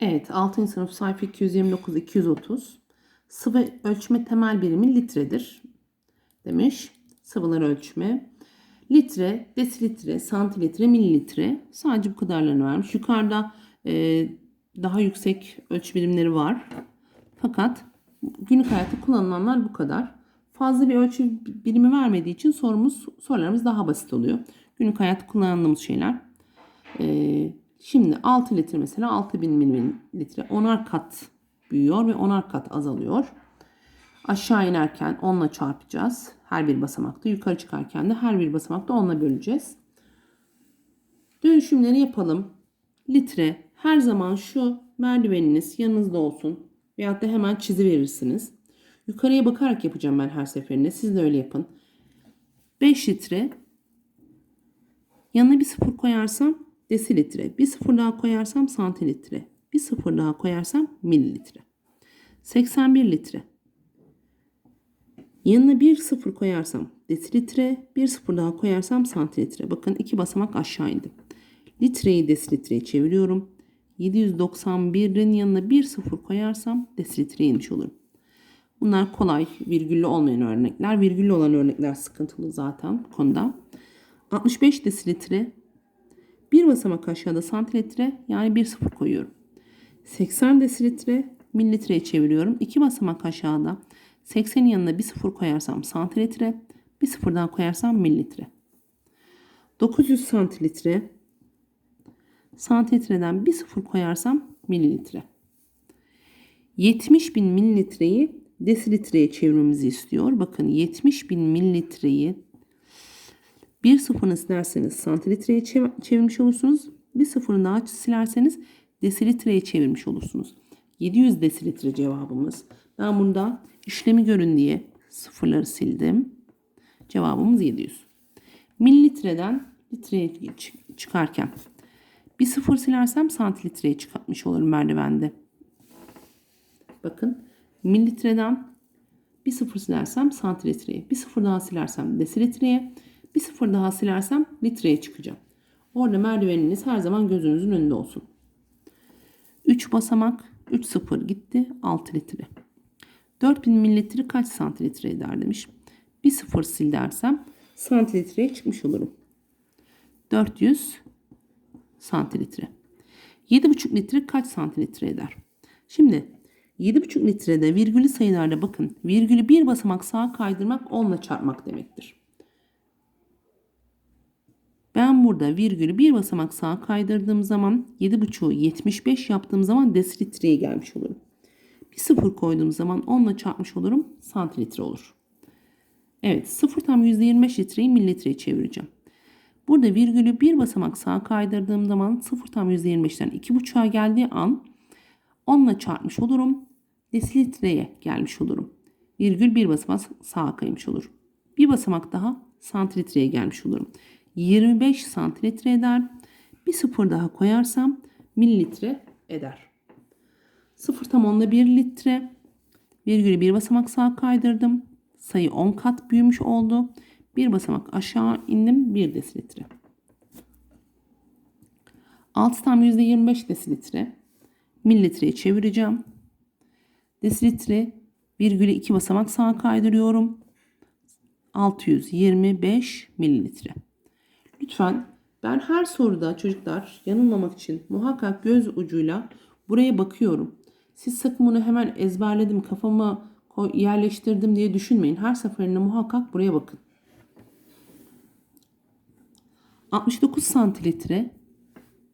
Evet 6. sınıf sayfa 229-230 sıvı ölçme temel birimi litredir demiş. Sıvılar ölçme. Litre, desilitre, santilitre, mililitre sadece bu kadarlarını vermiş. Yukarıda e, daha yüksek ölçü birimleri var. Fakat günlük hayatta kullanılanlar bu kadar. Fazla bir ölçü birimi vermediği için sorumuz sorularımız daha basit oluyor. Günlük hayatta kullandığımız şeyler. Ee, şimdi 6 litre mesela 6000 mililitre 10'ar kat büyüyor ve 10'ar kat azalıyor. Aşağı inerken 10 ile çarpacağız. Her bir basamakta. Yukarı çıkarken de her bir basamakta 10 ile böleceğiz. Dönüşümleri yapalım. Litre her zaman şu merdiveniniz yanınızda olsun. Veyahut da hemen çizi verirsiniz. Yukarıya bakarak yapacağım ben her seferinde. Siz de öyle yapın. 5 litre yanına bir sıfır koyarsam desilitre. Bir sıfır daha koyarsam santilitre. Bir sıfır daha koyarsam mililitre. 81 litre. Yanına bir sıfır koyarsam desilitre, bir sıfır daha koyarsam santilitre. Bakın iki basamak aşağı indim. Litreyi desilitreye çeviriyorum. 791'in yanına bir sıfır koyarsam desilitreye inmiş olurum. Bunlar kolay, virgüllü olmayan örnekler. Virgüllü olan örnekler sıkıntılı zaten konuda. 65 desilitre bir basamak aşağıda santimetre yani bir sıfır koyuyorum. 80 desilitre mililitreye çeviriyorum. İki basamak aşağıda 80'in yanına bir sıfır koyarsam santimetre, bir sıfır daha koyarsam mililitre. 900 santilitre santimetreden bir sıfır koyarsam mililitre. 70 bin mililitreyi desilitreye çevirmemizi istiyor. Bakın 70 bin mililitreyi bir sıfırını silerseniz santilitreye çevirmiş olursunuz. Bir sıfırını daha silerseniz desilitreye çevirmiş olursunuz. 700 desilitre cevabımız. Ben burada işlemi görün diye sıfırları sildim. Cevabımız 700. Mililitreden litreye çıkarken bir sıfır silersem santilitreye çıkartmış olurum merdivende. Bakın mililitreden bir sıfır silersem santilitreye, bir sıfır daha silersem desilitreye, bir sıfır daha silersem litreye çıkacağım. Orada merdiveniniz her zaman gözünüzün önünde olsun. 3 basamak 3 sıfır gitti 6 litre. 4000 mililitre kaç santilitre eder demiş. Bir sıfır sil dersem santilitreye çıkmış olurum. 400 santilitre. 7,5 litre kaç santilitre eder? Şimdi 7,5 litrede virgülü sayılarda bakın virgülü bir basamak sağa kaydırmak 10 ile çarpmak demektir. Burada virgülü bir basamak sağa kaydırdığım zaman 7,5'u 75 yaptığım zaman desilitreye gelmiş olurum. Bir sıfır koyduğum zaman 10 ile çarpmış olurum santilitre olur. Evet sıfır tam %25 litreyi mililitreye çevireceğim. Burada virgülü bir basamak sağa kaydırdığım zaman sıfır tam %25'ten 2,5'a geldiği an 10 ile çarpmış olurum. Desilitreye gelmiş olurum. Virgül bir basamak sağa kaymış olur. Bir basamak daha santilitreye gelmiş olurum. 25 santilitre eder. Bir sıfır daha koyarsam mililitre eder. Sıfır tam onda 1 litre. Virgülü bir basamak sağa kaydırdım. Sayı 10 kat büyümüş oldu. Bir basamak aşağı indim 1 desilitre. 6 tam %25 desilitre. Mililitreye çevireceğim. Desilitre virgülü 2 basamak sağa kaydırıyorum. 625 mililitre. Lütfen ben her soruda çocuklar yanılmamak için muhakkak göz ucuyla buraya bakıyorum. Siz sakın bunu hemen ezberledim kafama yerleştirdim diye düşünmeyin. Her seferinde muhakkak buraya bakın. 69 santilitre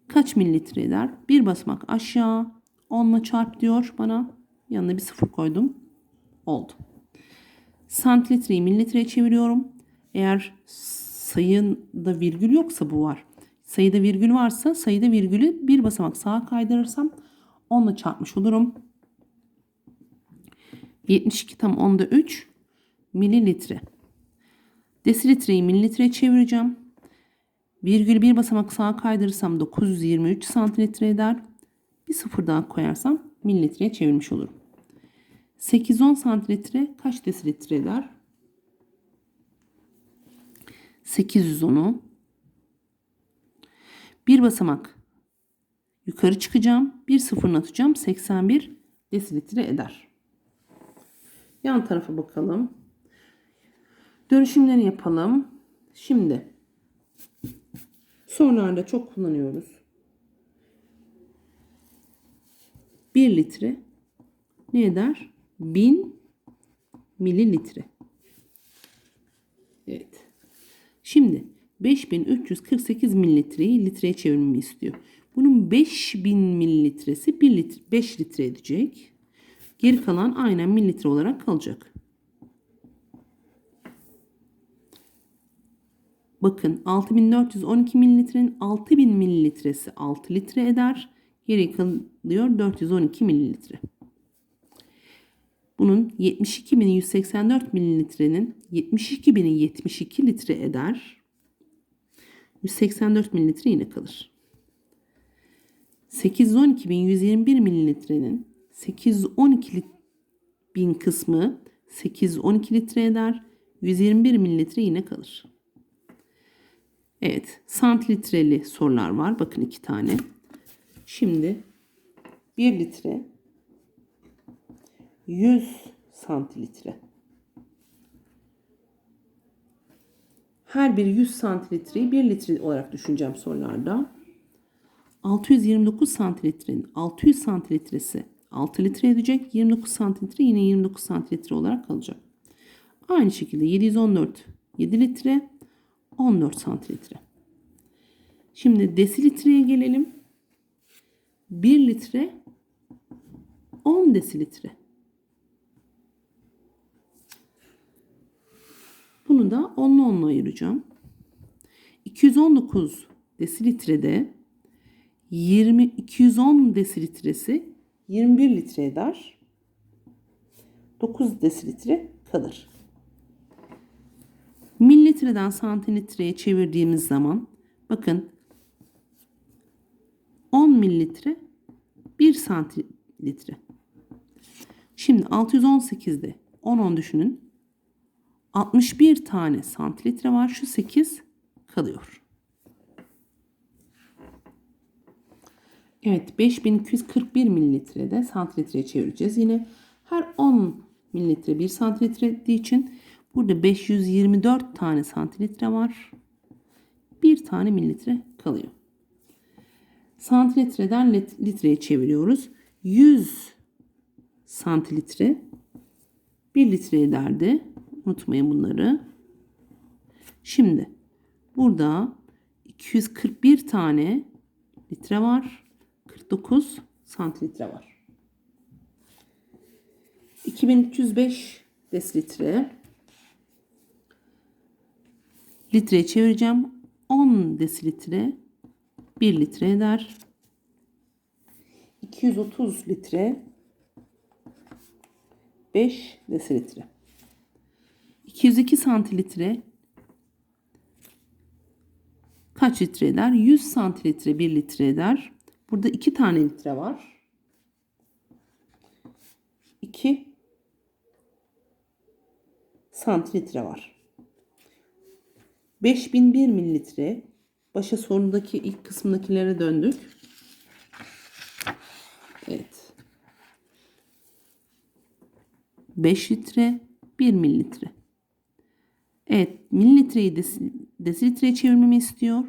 kaç mililitre eder? Bir basmak aşağı 10 ile çarp diyor bana. Yanına bir sıfır koydum. Oldu. Santilitreyi mililitreye çeviriyorum. Eğer sayında virgül yoksa bu var. Sayıda virgül varsa sayıda virgülü bir basamak sağa kaydırırsam 10 ile çarpmış olurum. 72 tam onda 3 mililitre. Desilitreyi mililitreye çevireceğim. Virgülü bir basamak sağa kaydırırsam 923 santimetre eder. Bir sıfır daha koyarsam mililitreye çevirmiş olurum. 8-10 santimetre kaç desilitre eder? 810'u bir basamak Yukarı çıkacağım. Bir sıfırını atacağım. 81 desilitre eder. Yan tarafa bakalım. Dönüşümleri yapalım. Şimdi sorularda çok kullanıyoruz. 1 litre ne eder? 1000 mililitre. Evet. Şimdi 5348 mililitreyi litreye çevirmemi istiyor. Bunun 5000 mililitresi 1 litre, 5 litre edecek. Geri kalan aynen mililitre olarak kalacak. Bakın 6412 mililitrenin 6000 mililitresi 6 litre eder. Geri kalıyor 412 mililitre. Bunun 72.184 mililitrenin 72.000'i 72 litre eder. 184 mililitre yine kalır. 812.121 mililitrenin 812 bin kısmı 812 litre eder. 121 mililitre yine kalır. Evet, santilitreli sorular var. Bakın iki tane. Şimdi 1 litre 100 santilitre. Her biri 100 santilitreyi 1 litre olarak düşüneceğim sorularda. 629 santilitrenin 600 santilitresi 6 litre edecek. 29 santilitre yine 29 santilitre olarak kalacak. Aynı şekilde 714 7 litre 14 santilitre. Şimdi desilitreye gelelim. 1 litre 10 desilitre. Bunu da 10'la 10'la ayıracağım. 219 desilitrede 20 210 desilitresi 21 litre eder. 9 desilitre kalır. Mililitreden santimetreye çevirdiğimiz zaman bakın 10 mililitre 1 santilitre. Şimdi 618'de 10 10 düşünün. 61 tane santilitre var. Şu 8 kalıyor. Evet 5241 mililitrede santilitreye çevireceğiz. Yine her 10 mililitre 1 santilitre ettiği için burada 524 tane santilitre var. 1 tane mililitre kalıyor. Santilitreden litreye çeviriyoruz. 100 santilitre 1 litre ederdi. Unutmayın bunları. Şimdi burada 241 tane litre var. 49 santilitre var. 2305 desilitre litreye çevireceğim. 10 desilitre 1 litre eder. 230 litre 5 desilitre. 202 santilitre kaç litre eder? 100 santilitre 1 litre eder. Burada 2 tane litre var. 2 santilitre var. 5001 mililitre. Başa sonundaki ilk kısmındakilere döndük. Evet. 5 litre 1 mililitre. Evet mililitreyi desi, desilitreye çevirmemi istiyor.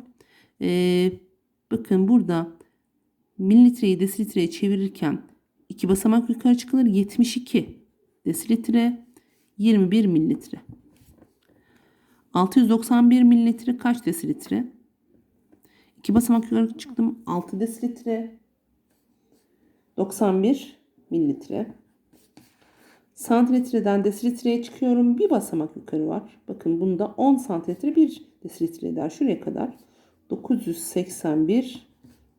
Ee, bakın burada mililitreyi desilitreye çevirirken iki basamak yukarı çıkılır. 72 desilitre 21 mililitre. 691 mililitre kaç desilitre? İki basamak yukarı çıktım. 6 desilitre 91 mililitre. Santilitreden desilitreye çıkıyorum. Bir basamak yukarı var. Bakın bunda 10 santimetre 1 desilitre eder. Şuraya kadar 981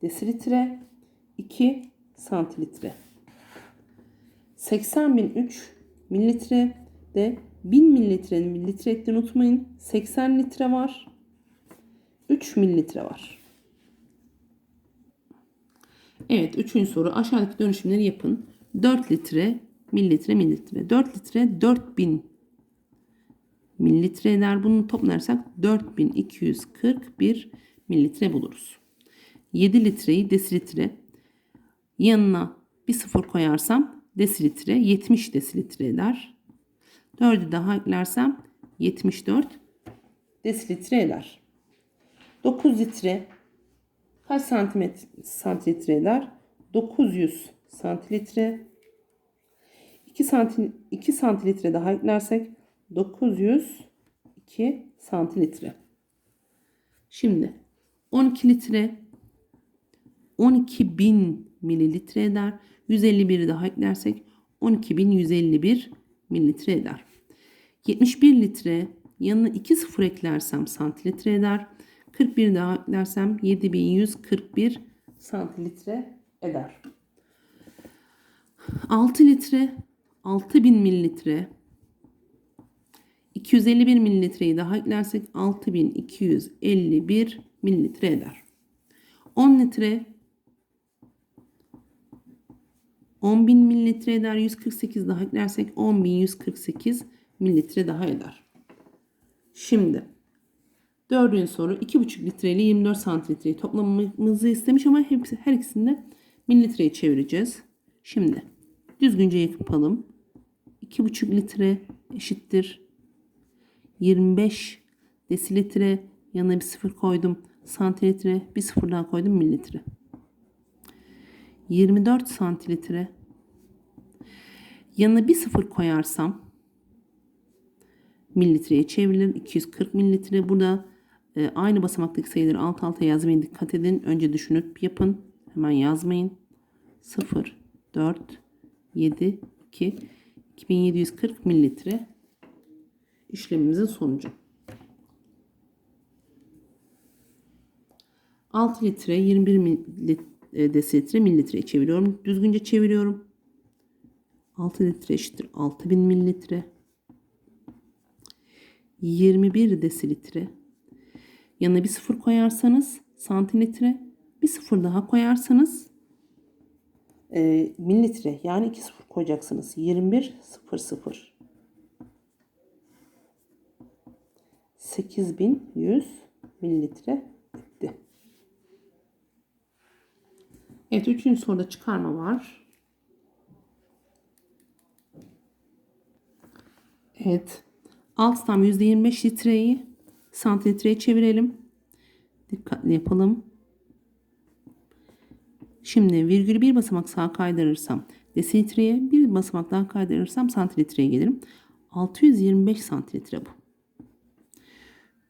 desilitre 2 santilitre. 80.003 mililitre de 1000 mililitrenin mililitre ettiğini unutmayın. 80 litre var. 3 mililitre var. Evet, üçüncü soru. Aşağıdaki dönüşümleri yapın. 4 litre mililitre mililitre. 4 litre 4000 mililitre eder. Bunu toplarsak 4241 mililitre buluruz. 7 litreyi desilitre Yanına bir sıfır koyarsam desilitre 70 desilitre eder. 4'ü daha eklersem 74 desilitre eder. 9 litre kaç santimetre santimetre eder? 900 santilitre. 2 santi 2 santilitre daha eklersek 902 santilitre. Şimdi 12 litre 12 bin mililitre eder. 151 daha eklersek 12.151 mililitre eder. 71 litre yanına 2 sıfır eklersem santilitre eder. 41 daha eklersem 7141 santilitre eder. 6 litre 6000 mililitre 251 mililitreyi daha eklersek 6251 mililitre eder. 10 litre 10.000 mililitre eder. 148 daha eklersek 10.148 mililitre daha eder. Şimdi dördüncü soru 2,5 litre ile 24 santilitreyi toplamamızı istemiş ama hepsi, her ikisini de mililitreye çevireceğiz. Şimdi düzgünce yapalım. 2,5 litre eşittir 25 desilitre yanına bir sıfır koydum. Santilitre bir sıfır daha koydum mililitre. 24 santilitre yanına bir sıfır koyarsam mililitreye çevrilir. 240 mililitre. Burada e, aynı basamaktaki sayıları alt alta yazmaya dikkat edin. Önce düşünüp yapın. Hemen yazmayın. 0, 4, 7, 2, 2740 mililitre işlemimizin sonucu. 6 litre 21 mililitre desilitre mililitreye çeviriyorum. Düzgünce çeviriyorum. 6 litre eşittir 6000 mililitre. 21 desilitre. Yanına bir sıfır koyarsanız santilitre. Bir sıfır daha koyarsanız e, mililitre. Yani iki sıfır koyacaksınız. 21 sıfır sıfır. 8100 mililitre etti. Evet üçüncü soruda çıkarma var. Evet. Alt tam %25 litreyi santimetreye çevirelim. Dikkatli yapalım. Şimdi virgülü bir basamak sağa kaydırırsam desilitreye bir basamak daha kaydırırsam santilitreye gelirim. 625 santilitre bu.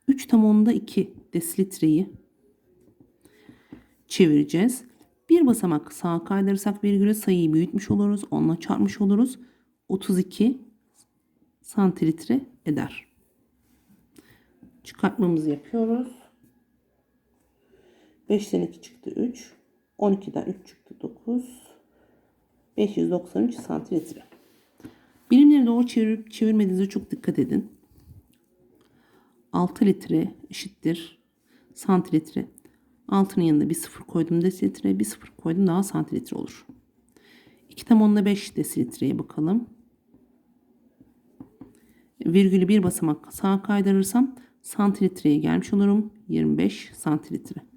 3 tam onda 2 desilitreyi çevireceğiz. Bir basamak sağa kaydırırsak virgülü sayıyı büyütmüş oluruz. Onunla çarpmış oluruz. 32 santilitre eder. Çıkartmamızı yapıyoruz. 5'ten 2 çıktı 3. 12'den 3 çıktı 9. 593 santilitre. Birimleri doğru çevirip çevirmediğinize çok dikkat edin. 6 litre eşittir santilitre. Altının yanında bir sıfır koydum desilitre, bir sıfır koydum daha santilitre olur. 2 tam onda 5 desilitreye bakalım. Virgülü bir basamak sağa kaydırırsam santilitreye gelmiş olurum. 25 santilitre.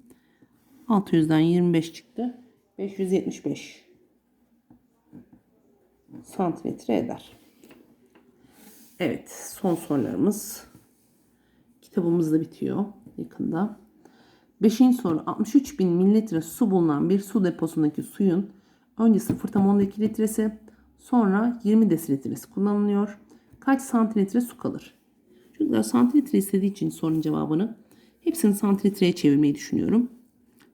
600'den 25 çıktı. 575 santimetre eder. Evet son sorularımız. Kitabımız da bitiyor yakında. Beşinci soru 63 bin mililitre su bulunan bir su deposundaki suyun önce 0,12 litresi sonra 20 desilitresi kullanılıyor. Kaç santimetre su kalır? Çocuklar santimetre istediği için sorunun cevabını hepsini santilitreye çevirmeyi düşünüyorum.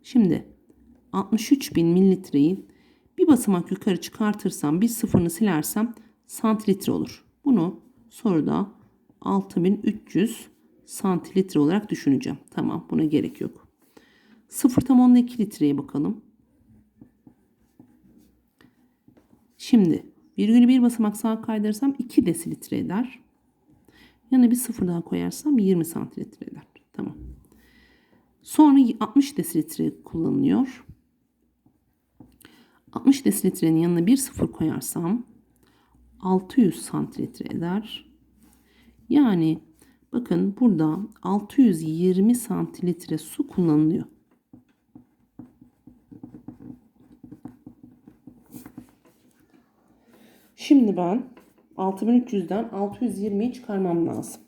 Şimdi 63 bin mililitreyi bir basamak yukarı çıkartırsam bir sıfırını silersem santilitre olur. Bunu soruda 6300 santilitre olarak düşüneceğim. Tamam buna gerek yok. 0 tam 12 litreye bakalım. Şimdi virgülü bir basamak sağa kaydırırsam 2 desilitre eder. Yanına bir sıfır daha koyarsam 20 santimetre eder. Tamam. Sonra 60 desilitre kullanılıyor. 60 desilitrenin yanına bir sıfır koyarsam 600 santimetre eder. Yani bakın burada 620 santimetre su kullanılıyor. Şimdi ben 6300'den 620'yi çıkarmam lazım.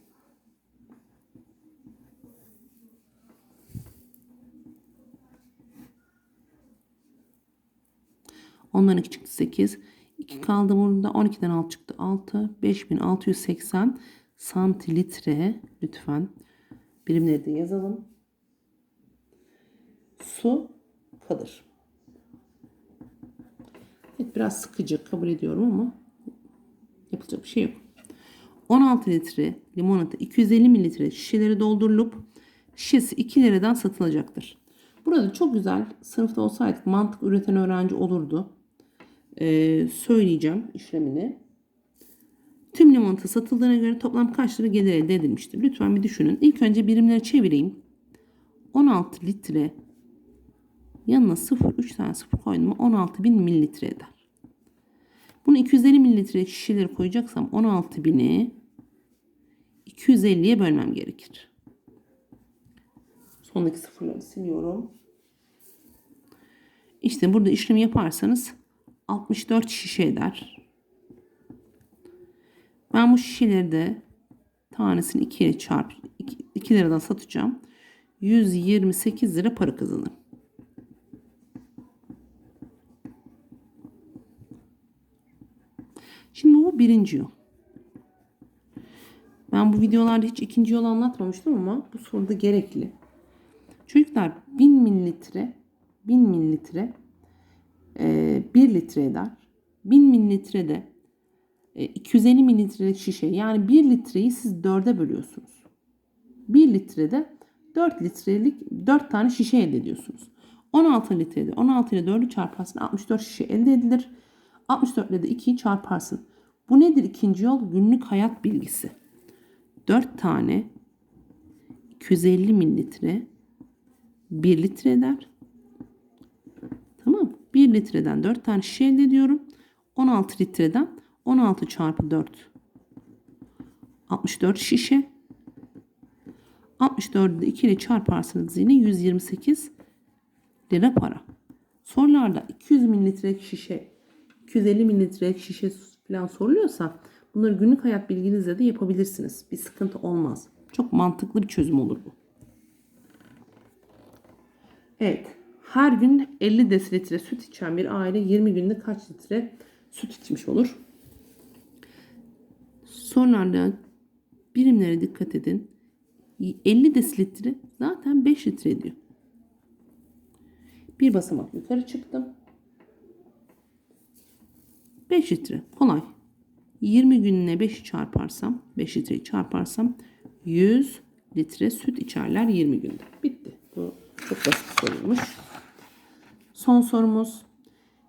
Ondan 2 çıktı 8. 2 kaldı burada. 12'den 6 çıktı 6. 5680 santilitre lütfen. Birimleri de yazalım. Su kalır. Evet biraz sıkıcı kabul ediyorum ama yapılacak bir şey yok. 16 litre limonata 250 mililitre şişeleri doldurulup şişesi 2 liradan satılacaktır. Burada çok güzel sınıfta olsaydık mantık üreten öğrenci olurdu. Ee, söyleyeceğim işlemini. Tüm limonata satıldığına göre toplam kaç lira gelir elde edilmiştir? Lütfen bir düşünün. İlk önce birimleri çevireyim. 16 litre yanına 0 3 tane 0 koydum mu 16.000 mililitre eder. Bunu 250 mililitre şişeleri koyacaksam 16.000'i 250'ye bölmem gerekir. Sondaki sıfırları siliyorum. İşte burada işlemi yaparsanız 64 şişe eder. Ben bu şişeleri de tanesini 2 ile çarp 2 liradan satacağım. 128 lira para kazanırım. Şimdi bu birinci yol. Ben bu videolarda hiç ikinci yol anlatmamıştım ama bu soruda gerekli. Çocuklar 1000 mililitre 1000 mililitre e, 1 litre eder. 1000 mililitre de e, 250 mililitrelik şişe yani 1 litreyi siz 4'e bölüyorsunuz. 1 litrede 4 litrelik 4 tane şişe elde ediyorsunuz. 16 litrede 16 ile 4'ü çarparsın 64 şişe elde edilir. 64 ile de 2'yi çarparsın. Bu nedir ikinci yol? Günlük hayat bilgisi. 4 tane 250 mililitre 1 litre eder. Tamam 1 litreden 4 tane şişe elde ediyorum. 16 litreden 16 çarpı 4 64 şişe. 64'ü de 2 ile çarparsanız yine 128 lira para. Sorularda 200 mililitrelik şişe 250 mililitrelik şişe falan soruluyorsa bunları günlük hayat bilginizle de yapabilirsiniz. Bir sıkıntı olmaz. Çok mantıklı bir çözüm olur bu. Evet. Her gün 50 desilitre süt içen bir aile 20 günde kaç litre süt içmiş olur? Sorularda birimlere dikkat edin. 50 desilitre zaten 5 litre ediyor. Bir basamak yukarı çıktım. 5 litre kolay. 20 gününe 5'i çarparsam 5 litreyi çarparsam 100 litre süt içerler 20 günde. Bitti. Bu çok basit sorulmuş. Son sorumuz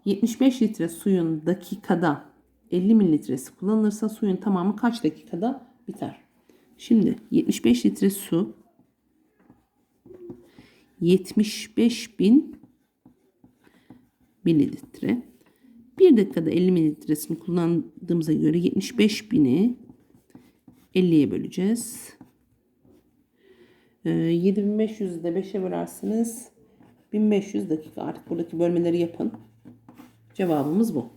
75 litre suyun dakikada 50 mililitresi kullanılırsa suyun tamamı kaç dakikada biter? Şimdi 75 litre su 75 bin mililitre 1 dakikada 50 mililitresini kullandığımıza göre 75 bini 50'ye böleceğiz. Ee, 7500'ü de 5'e bölersiniz. 1500 dakika artık buradaki bölmeleri yapın. Cevabımız bu.